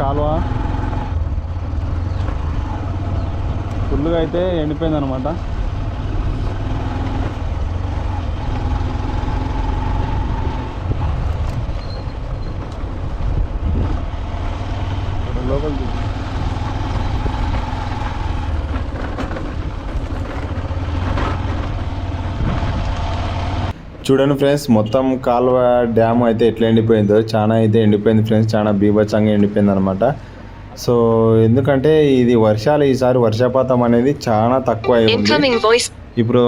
కాలువ. ఫుల్గా అయితే ఎండిపోయింది అనమాట లోపల చూడండి ఫ్రెండ్స్ మొత్తం కాలువ డ్యామ్ అయితే ఎట్లా ఎండిపోయిందో చాలా అయితే ఎండిపోయింది ఫ్రెండ్స్ చాలా బీభత్సంగా ఎండిపోయింది అనమాట సో ఎందుకంటే ఇది వర్షాలు ఈసారి వర్షపాతం అనేది చాలా తక్కువ. ఇప్పుడు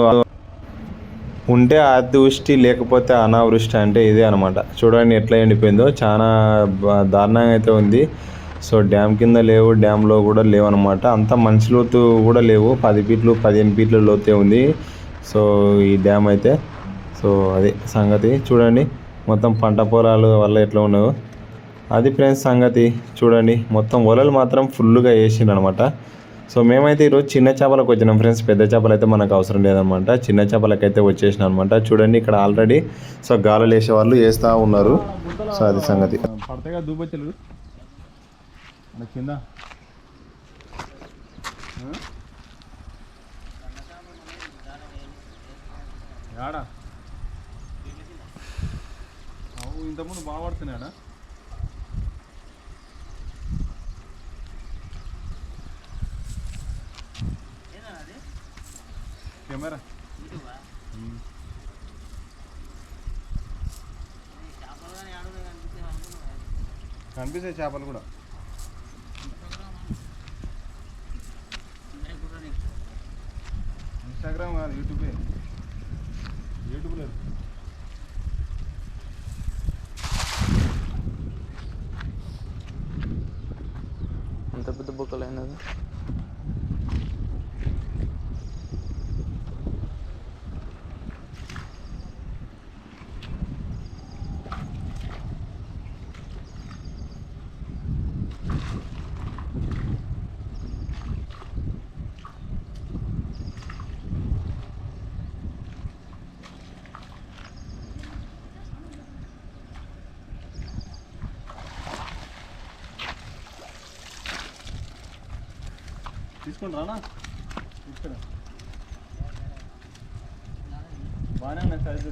ఉంటే అతివృష్టి లేకపోతే అనావృష్టి అంటే ఇదే అనమాట చూడండి ఎట్లా ఎండిపోయిందో చాలా దారుణంగా అయితే ఉంది. సో డ్యామ్ కింద లేవు డ్యామ్లో కూడా లేవు అనమాట అంత మంచి లోతు కూడా లేవు. పది ఫీట్లు పదిహేను ఫీట్ల లోతే ఉంది. సో ఈ డ్యామ్ అయితే సో అది సంగతి. చూడండి మొత్తం పంట పొలాలు వల్ల ఎట్లా ఉన్నాయో. అది ఫ్రెండ్స్ సంగతి. చూడండి మొత్తం వలలు మాత్రం ఫుల్గా వేసిండ్రు అనమాట సో మేమైతే ఈరోజు చిన్న చేపలకు వచ్చినాం ఫ్రెండ్స్. పెద్ద చేపలు అయితే మనకు అవసరం లేదనమాట. చిన్న చేపలకు అయితే వచ్చేసిన అనమాట చూడండి ఇక్కడ ఆల్రెడీ సో గాలులు వేసే వాళ్ళు వేస్తూ ఉన్నారు. సో అది సంగతి. కింద. ఇంతకుముందు బాగా పడుతున్నాయా కెమెరా. కనిపిస్తాయి చేపలు కూడా ఇన్స్టాగ్రామ్ కాదు యూట్యూబే యూట్యూబ్ లేదు ఎంత పెద్ద బుక్కలు అయినది తీసుకుని రానా? తీసుకురా బాగానే ఉన్నాయి సైజు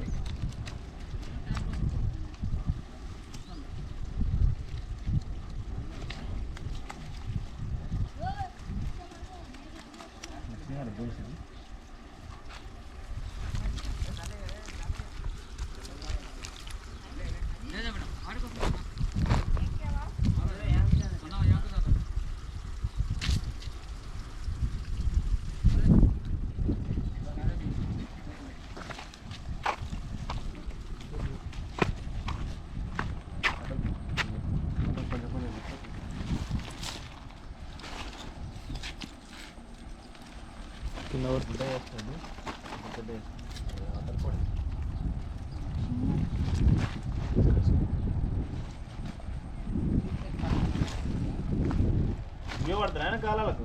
కింద పడుతుంది ఇవే పడుతున్నాయి కాలాలకు.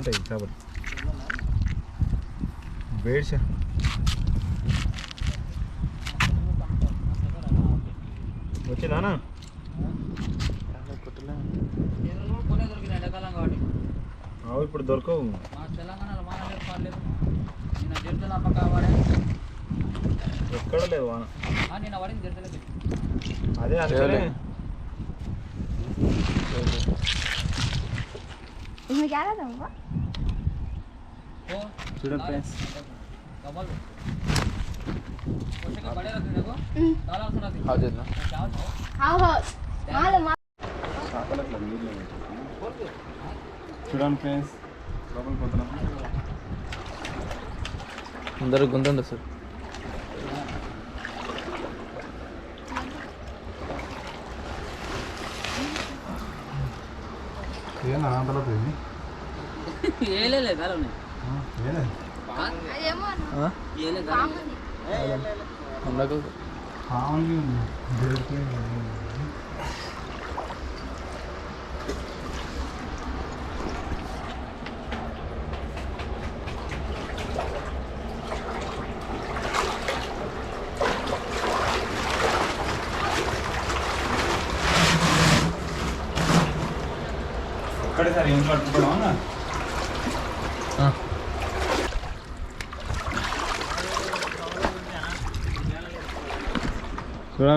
not a cover. Wait, sir. What's it, Anna? అవు ఇప్పుడు దొరకవు మా తెలంగాణలో వాన లేదు పర్లేదు నిన్న జడ్జల పక్క వాడే ఎక్కడ లేదు వాన నిన్న వాడింది జడ్జలేదు అదే అంటే ¿Y me queda la trampa? చూడండి ఫ్రెండ్స్ చూడండి ఫ్రెండ్స్ అందరూ గుందండి సార్. ఏనా అంతలో పోయింది ఏలే కాలం இல்லை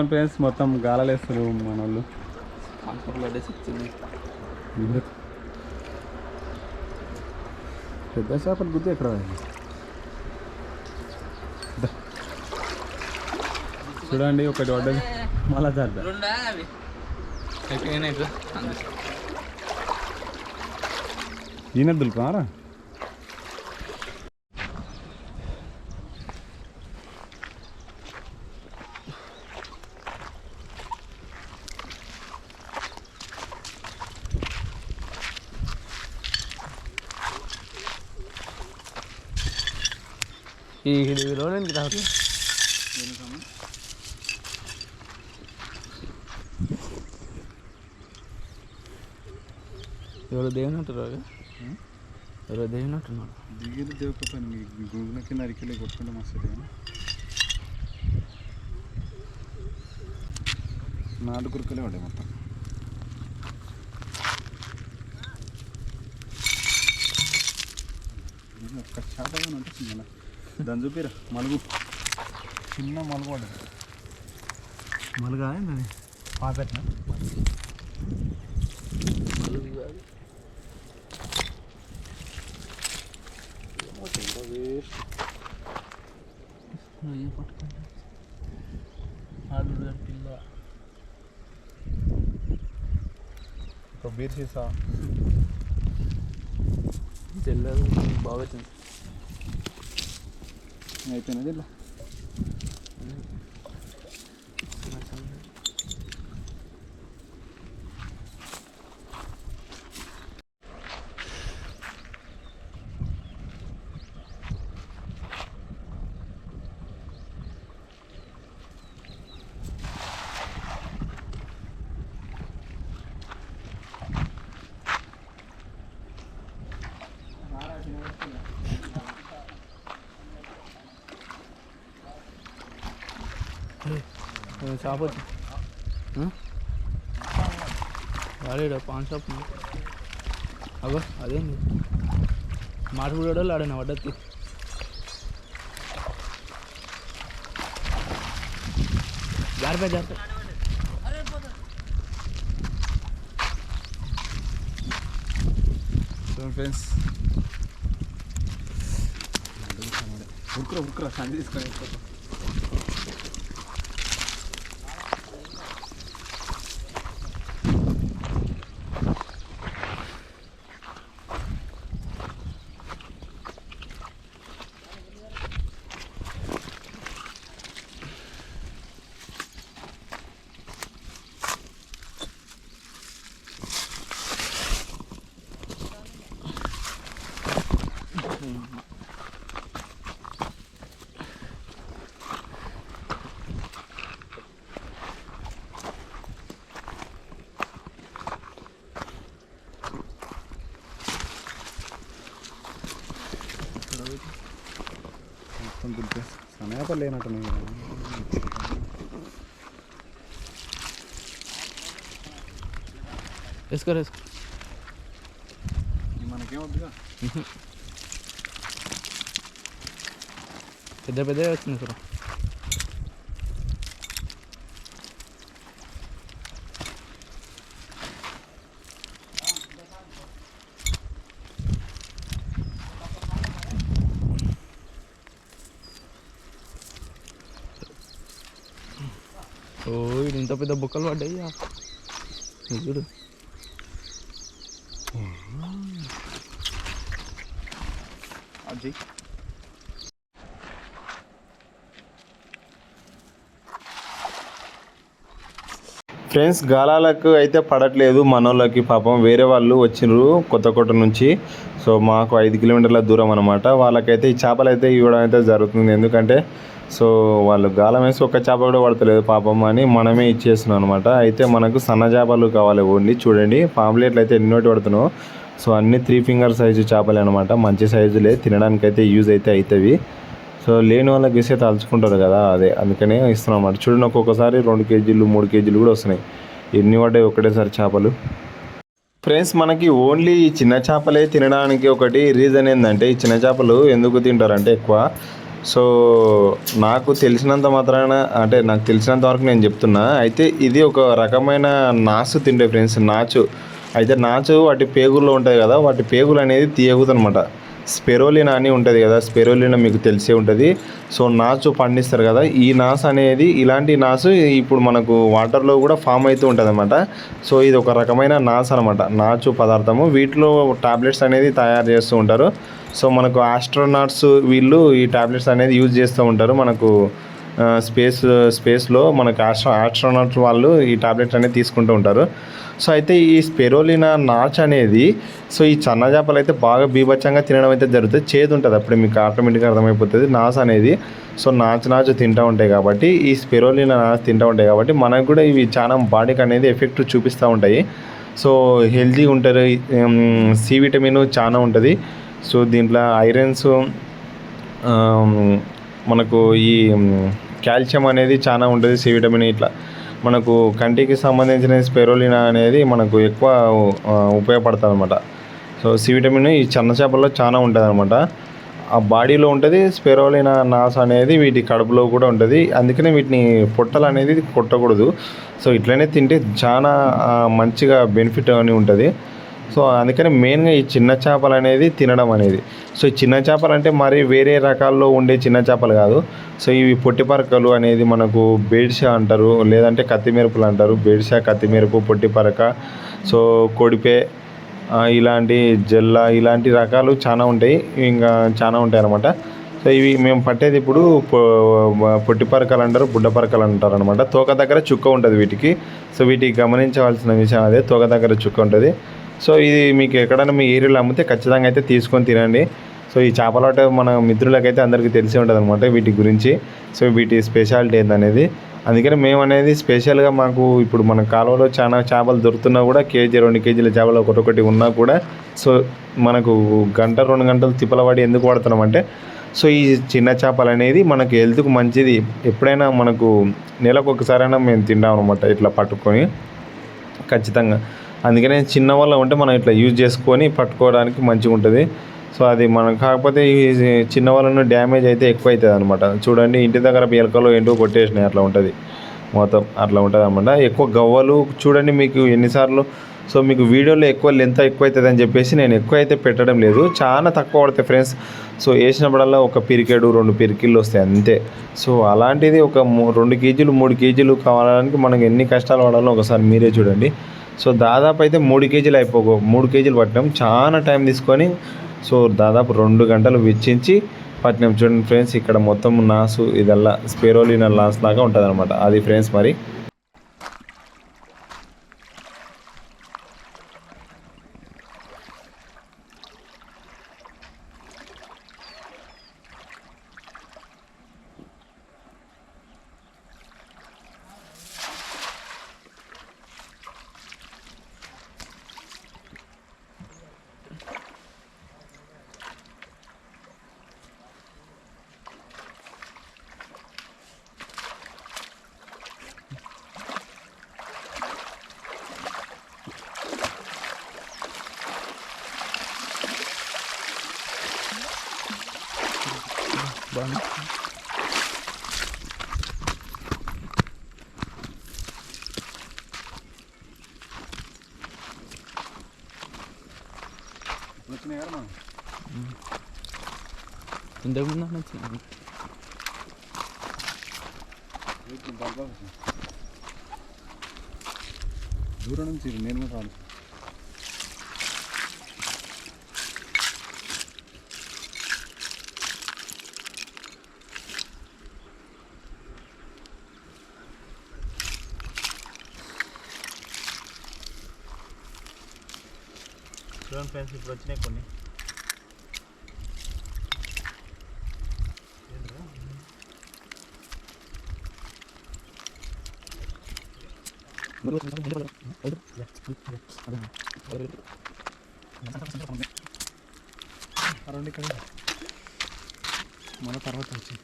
చూడండి ఫ్రెండ్స్ మొత్తం గాలలేస్తారు మన వాళ్ళు పెద్ద చేపలు గుర్తు ఎక్కడ. చూడండి ఒకటి వడ్డది మళ్ళా చేద్దాం ఈయన దులుపుతారా ఈ రోడ్కి రావట్లేదు ఎవరు దేవుని అంటారు ఎవరో దేవుని అంటున్నాడు. దిగిరి దేవుక మీ గుంగున కింద అరికెళ్ళి కొట్టుకుంటే మా సరే నాలుగు కురుకలే ఉంటాయి మొత్తం. ఒక్క చేపగా ఉంటుంది మళ్ళీ దాన్ని చూపిరా మలుగు. చిన్న మలుగు పడ్డది మలుగా ఏంటది పాపెట్టిన పిల్ల. ఒక బీర్ సీసా. తెల్లదు బాగా వచ్చింది. Ahí tiene షాప్ వచ్చి వాడేడా పాన్ షాప్ అగో అదేంది మాట కూడా ఆడిన? వడ్డత్తి జారిపోయి జారిపోయి ఫ్రెండ్స్. ఉరుకురా ఉరుకురా సండి తీసుకొని. సమయాప లేనట్టున్నాయి. వేసుకో వేసుకో. ఇది మనకేం వద్దుగా పెద్ద పెద్ద వచ్చింది సార్ పెద్ద బుక్కలు పడ్డాయి. చూడు. అజయ్ ఫ్రెండ్స్ గాలాలకు అయితే పడట్లేదు మనోళ్ళకి పాపం. వేరే వాళ్ళు వచ్చిర్రు కొత్తకోట నుంచి. సో మాకు ఐదు కిలోమీటర్ల దూరం అనమాట వాళ్ళకైతే ఈ చేపలు అయితే ఇవ్వడం అయితే జరుగుతుంది. ఎందుకంటే సో వాళ్ళు గాలం వేసి ఒక్క చేప కూడా పడతలేదు పాపం అని మనమే ఇచ్చేస్తున్నాం అనమాట అయితే మనకు సన్న చేపలు కావాలి ఓన్లీ. చూడండి పాంప్లెట్లు అయితే ఎన్నోటి పడుతున్నావు సో అన్ని త్రీ ఫింగర్ సైజు చేపలే అనమాట మంచి సైజులే తినడానికి అయితే యూజ్ అయితే అవుతాయి సో లేని వాళ్ళకి ఇస్తే తలుచుకుంటారు కదా అదే అందుకనే ఇస్తున్నాం అనమాట చూడండి ఒక్కొక్కసారి రెండు కేజీలు మూడు కేజీలు కూడా వస్తున్నాయి. ఎన్ని పడ్డాయి ఒకటేసారి చేపలు? ఫ్రెండ్స్ మనకి ఓన్లీ ఈ చిన్న చేపలే తినడానికి ఒకటి రీజన్ ఏంటంటే ఈ చిన్న చేపలు ఎందుకు తింటారంటే ఎక్కువ సో నాకు తెలిసినంత మాత్రాన అంటే నాకు తెలిసినంత వరకు నేను చెప్తున్నా అయితే ఇది ఒక రకమైన నాసు తిండే ఫ్రెండ్స్ నాచు. అయితే నాచు వాటి పేగుల్లో ఉంటాయి కదా వాటి పేగులు అనేది తీయగుదనమాట స్పెరోలినా అని ఉంటుంది కదా స్పెరోలినా మీకు తెలిసే ఉంటుంది. సో నాచు పండిస్తారు కదా ఈ నాసు అనేది ఇలాంటి నాసు ఇప్పుడు మనకు వాటర్లో కూడా ఫామ్ అవుతూ ఉంటుంది అనమాట సో ఇది ఒక రకమైన నాసు అనమాట నాచు పదార్థము. వీటిలో టాబ్లెట్స్ అనేది తయారు చేస్తూ ఉంటారు. సో మనకు ఆస్ట్రోనాట్స్ వీళ్ళు ఈ టాబ్లెట్స్ అనేది యూజ్ చేస్తూ ఉంటారు. మనకు స్పేస్ స్పేస్లో మనకు ఆస్ట్రో ఆస్ట్రోనాట్ వాళ్ళు ఈ టాబ్లెట్స్ అనేది తీసుకుంటూ ఉంటారు. సో అయితే ఈ స్పెరోలినా నాచ్ అనేది సో ఈ చన్నజాపలు అయితే బాగా బీభత్సంగా తినడం అయితే జరుగుతుంది. చేదు ఉంటుంది అప్పుడు మీకు ఆటోమేటిక్గా అర్థమైపోతుంది. నాచ్ అనేది సో నాచు నాచు తింటూ ఉంటాయి కాబట్టి ఈ స్పెరోలినా నాచ్ తింటూ ఉంటాయి కాబట్టి మనకు కూడా ఇవి చాలా బాడీకి అనేది ఎఫెక్ట్ చూపిస్తూ ఉంటాయి. సో హెల్తీ ఉంటారు. సి విటమిన్ చాలా ఉంటుంది. సో దీంట్లో ఐరన్స్ మనకు ఈ కాల్షియం అనేది చాలా ఉంటుంది సి విటమిన్ ఇట్లా. మనకు కంటికి సంబంధించిన స్పెరోలినా అనేది మనకు ఎక్కువ ఉపయోగపడుతుంది అనమాట సో సి విటమిన్ ఈ చిన్న చేపల్లో చాలా ఉంటుంది అనమాట ఆ బాడీలో ఉంటుంది స్పెరోలినా నాస్ అనేది వీటి కడుపులో కూడా ఉంటుంది. అందుకనే వీటిని పొట్టలు అనేది కొట్టకూడదు. సో ఇట్లనే తింటే చాలా మంచిగా బెనిఫిట్ అని ఉంటుంది. సో అందుకని మెయిన్గా ఈ చిన్న చేపలు అనేది తినడం అనేది. సో ఈ చిన్న చేపలు అంటే మరి వేరే రకాల్లో ఉండే చిన్న చేపలు కాదు. సో ఇవి పొట్టిపరకలు అనేది మనకు బేడ్షా అంటారు లేదంటే కత్తిమెరుపులు అంటారు. బేడ్షా కత్తిమెరుపు పొట్టిపరక సో కొడిపే ఇలాంటి జల్ల ఇలాంటి రకాలు చాలా ఉంటాయి. ఇంకా చాలా ఉంటాయి అనమాట సో ఇవి మేము పట్టేది ఇప్పుడు పొట్టిపరకలు పొట్టి పరకలు అంటారు బుడ్డ పరకలు అంటారు అనమాట తోక దగ్గర చుక్క ఉంటుంది వీటికి. సో వీటికి గమనించవలసిన విషయం అదే తోక దగ్గర చుక్క ఉంటుంది. సో ఇది మీకు ఎక్కడైనా మీ ఏరియాలో అమ్మితే ఖచ్చితంగా అయితే తీసుకొని తినండి. సో ఈ చేపలాట మన మిత్రులకైతే అందరికీ తెలిసి ఉంటుంది అనమాట వీటి గురించి. సో వీటి స్పెషాలిటీ ఏంటనేది అందుకని మేము అనేది స్పెషల్గా మాకు ఇప్పుడు మన కాలువలో చాలా చేపలు దొరుకుతున్నా కూడా కేజీ రెండు కేజీల చేపలు ఒకటొకటి ఉన్నా కూడా సో మనకు గంట రెండు గంటలు తిప్పలవాడి ఎందుకు వాడుతున్నామంటే సో ఈ చిన్న చేపలు అనేది మనకు హెల్త్కు మంచిది. ఎప్పుడైనా మనకు నెలకు ఒకసారైనా మేము తింటాం అనమాట ఇట్లా పట్టుకొని. ఖచ్చితంగా. అందుకనే చిన్న వల్ల ఉంటే మనం ఇట్లా యూజ్ చేసుకొని పట్టుకోవడానికి మంచిగా ఉంటుంది. సో అది మనం కాకపోతే ఈ చిన్న వాళ్ళను డ్యామేజ్ అయితే ఎక్కువ అవుతుంది అనమాట చూడండి ఇంటి దగ్గర ఎలకలు ఏంటో కొట్టేసినాయి అట్లా ఉంటుంది. మొత్తం అట్లా ఉంటుంది అనమాట ఎక్కువ గవ్వలు చూడండి మీకు ఎన్నిసార్లు సో మీకు వీడియోలో ఎక్కువ లెంత్ ఎక్కువ అవుతుంది అని చెప్పేసి నేను ఎక్కువ అయితే పెట్టడం లేదు. చాలా తక్కువ పడతాయి ఫ్రెండ్స్. సో వేసినప్పుడల్లా ఒక పిరికెడు రెండు పిరికిళ్ళు వస్తాయి అంతే. సో అలాంటిది ఒక మూ- రెండు కేజీలు మూడు కేజీలు కావడానికి మనకి ఎన్ని కష్టాలు పడాలో ఒకసారి మీరే చూడండి. సో దాదాపు అయితే మూడు కేజీలు అయిపోకో మూడు కేజీలు పట్టినాం. చాలా టైం తీసుకొని సో దాదాపు రెండు గంటలు వెచ్చించి పట్టినాం. చూడండి ఫ్రెండ్స్ ఇక్కడ మొత్తం నాసు ఇదల్లా స్పెరోలినా లాస్ లాగా ఉంటుంది అనమాట అది ఫ్రెండ్స్ మరి. బాగా వచ్చినాయి కదా మనం ఇంతకుముందు అన్న వచ్చింది వీటిని బాగా వచ్చినాయి. దూరం నుంచి నేను కూడా రాను చూడండి ఫ్రెండ్స్ ఇప్పుడు వచ్చినాయి కొన్ని రెండు ఇక్కడ మన తర్వాత వచ్చి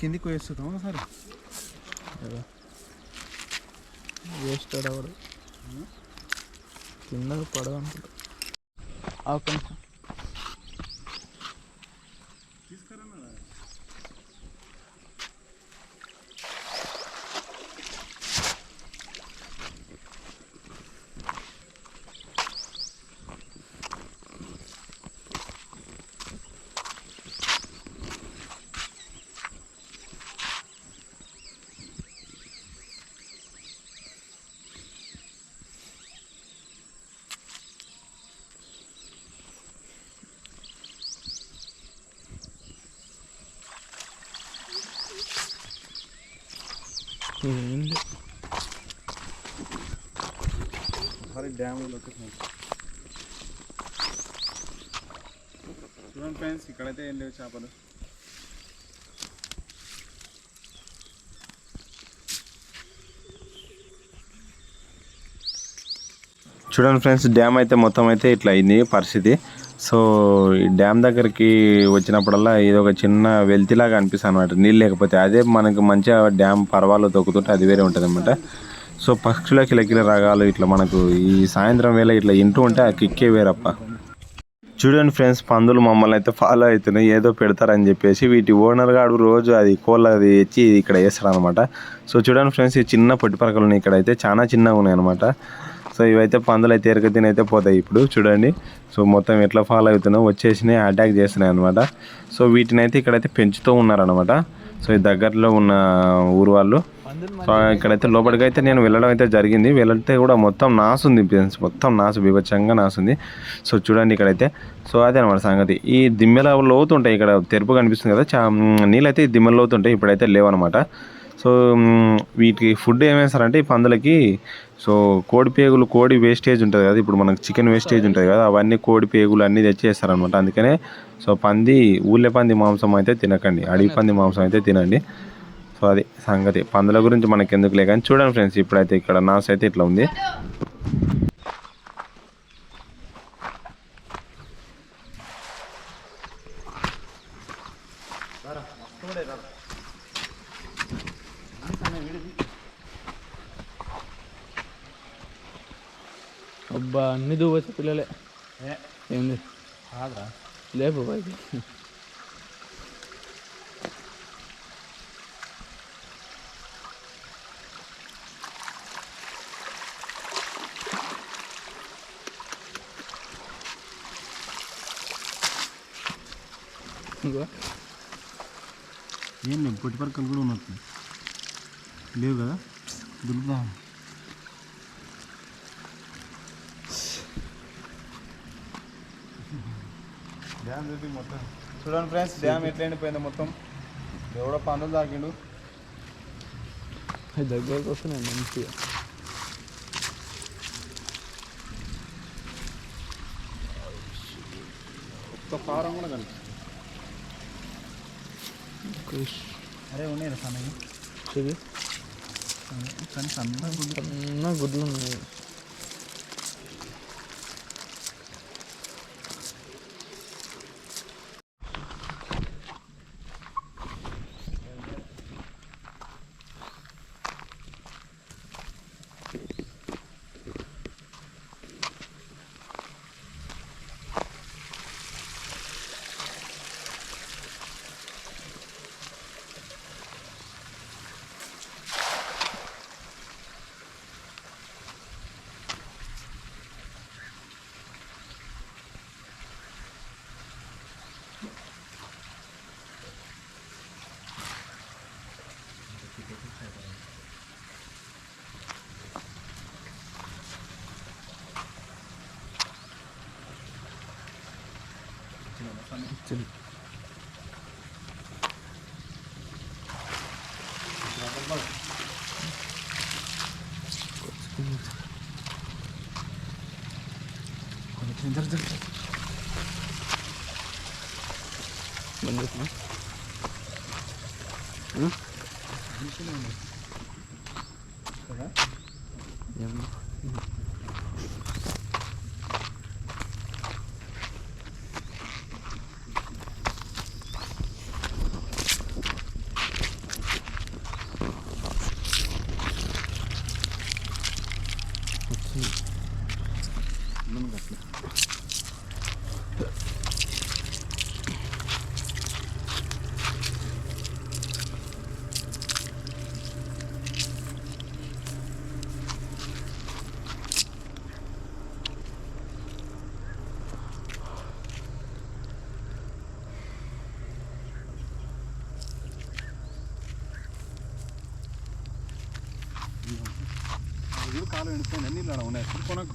కిందికి వేస్తుందాం ఒకసారి? వేస్ట్ అడవడు కింద పడదు అనుకుంటా. లొకేషన్ చూడండి ఫ్రెండ్స్ ఇక్కడైతే ఏం లేవు చేపలు. చూడండి ఫ్రెండ్స్ డ్యామ్ అయితే మొత్తం అయితే ఇట్లా అయింది పరిస్థితి. సో ఈ డ్యామ్ దగ్గరికి వచ్చినప్పుడల్లా ఇది ఒక చిన్న వెల్తిలాగా అనిపిస్తుంది అనమాట నీళ్ళు లేకపోతే. అదే మనకు మంచిగా డ్యామ్ పర్వాలు తొక్కుతుంటే అది వేరే ఉంటుంది అనమాట సో పక్షుల కిలకిల రాగాలు ఇట్లా మనకు ఈ సాయంత్రం వేళ ఇట్లా ఇంటూ ఉంటే ఆ కిక్కే వేరప్ప. చూడండి ఫ్రెండ్స్ పందులు మమ్మల్ని అయితే ఫాలో అవుతున్నాయి ఏదో పెడతారని చెప్పేసి వీటి ఓనర్ గాడు రోజు అది కోళ్ళ అది తెచ్చి ఇక్కడ వేస్తాడు అనమాట సో చూడండి ఫ్రెండ్స్ ఈ చిన్న పొట్టిపరకలు ఇక్కడ అయితే చాలా చిన్నగా ఉన్నాయి అనమాట సో ఇవైతే పందులు అయితే ఎరగ తిని అయితే పోతాయి ఇప్పుడు చూడండి. సో మొత్తం ఎట్లా ఫాలో అవుతున్నావు? వచ్చేసినాయి అటాక్ చేస్తున్నాయి అనమాట సో వీటిని అయితే ఇక్కడైతే పెంచుతూ ఉన్నారనమాట సో ఈ దగ్గరలో ఉన్న ఊరు వాళ్ళు. సో ఇక్కడైతే లోపలికి అయితే నేను వెళ్ళడం అయితే జరిగింది. వెళ్ళితే కూడా మొత్తం నాసుంది ఫ్రెండ్స్. మొత్తం నాసు బీభత్సంగా నాసుంది. సో చూడండి ఇక్కడైతే. సో అదే అనమాట సంగతి. ఈ దిమ్మెల లోతుంటాయి. ఇక్కడ తెరుపు కనిపిస్తుంది కదా. చా నీళ్ళైతే ఈ దిమ్మెల లోతుంటాయి. ఇప్పుడైతే లేవనమాట సో వీటికి ఫుడ్ ఏమేస్తారంటే ఈ పందులకి సో కోడి పేగులు కోడి వేస్టేజ్ ఉంటుంది కదా ఇప్పుడు మనకు చికెన్ వేస్టేజ్ ఉంటుంది కదా అవన్నీ కోడి పేగులు అన్నీ తెచ్చి వేస్తారనమాట అందుకనే సో పంది ఊళ్ళే పంది మాంసం అయితే తినకండి అడవి పంది మాంసం అయితే తినండి. సో అది సంగతి. పందుల గురించి మనకి ఎందుకు లే కానీ చూడండి ఫ్రెండ్స్ ఇప్పుడైతే ఇక్కడ నాస్ అయితే ఇట్లా ఉంది. అబ్బా అన్ని దూవచ్చు పిల్లలే ఏంది లేపు పైకి ఇంకో ఏం లేవు పొట్టి పరకలు కూడా ఉన్నట్టు లేవు కదా దులుపుదాం డ్యామ్ చూపి మొత్తం చూడండి ఫ్రెండ్స్ డ్యామ్ ఎట్లా ఎండిపోయిందో మొత్తం. ఎవడో పందులు తాకిండు. దగ్గరకు వస్తున్నాయి మంచిగా. ఒక్క ఫారం కూడా కనిపిస్తుంది అరే ఉన్నాయి సన్నగా? ఇది కానీ సన్నగా Gittim. Dur dur. Menurut Hı? Bir şey mi ఇది కాలు ఎండిపోయింది నీళ్ళు ఆడ ఉన్నాయి కొనకు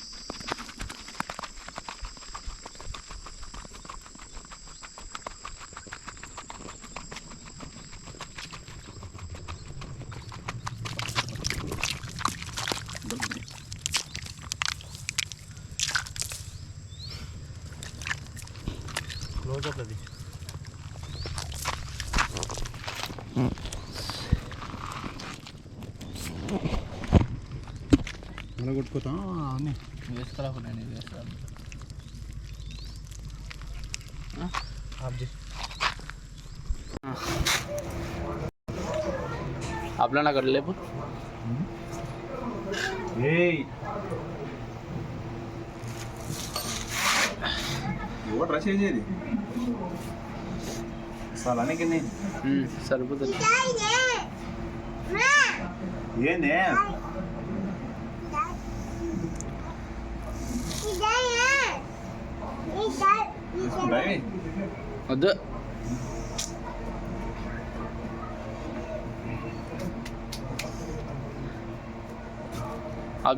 తీసుకురాకు నేను ఇది వేస్తాను. అప్లా నాకు లేపు. రష్ చేసేది? స్థలానికి సరిపోతుంది. ఏంది? Ben oui. En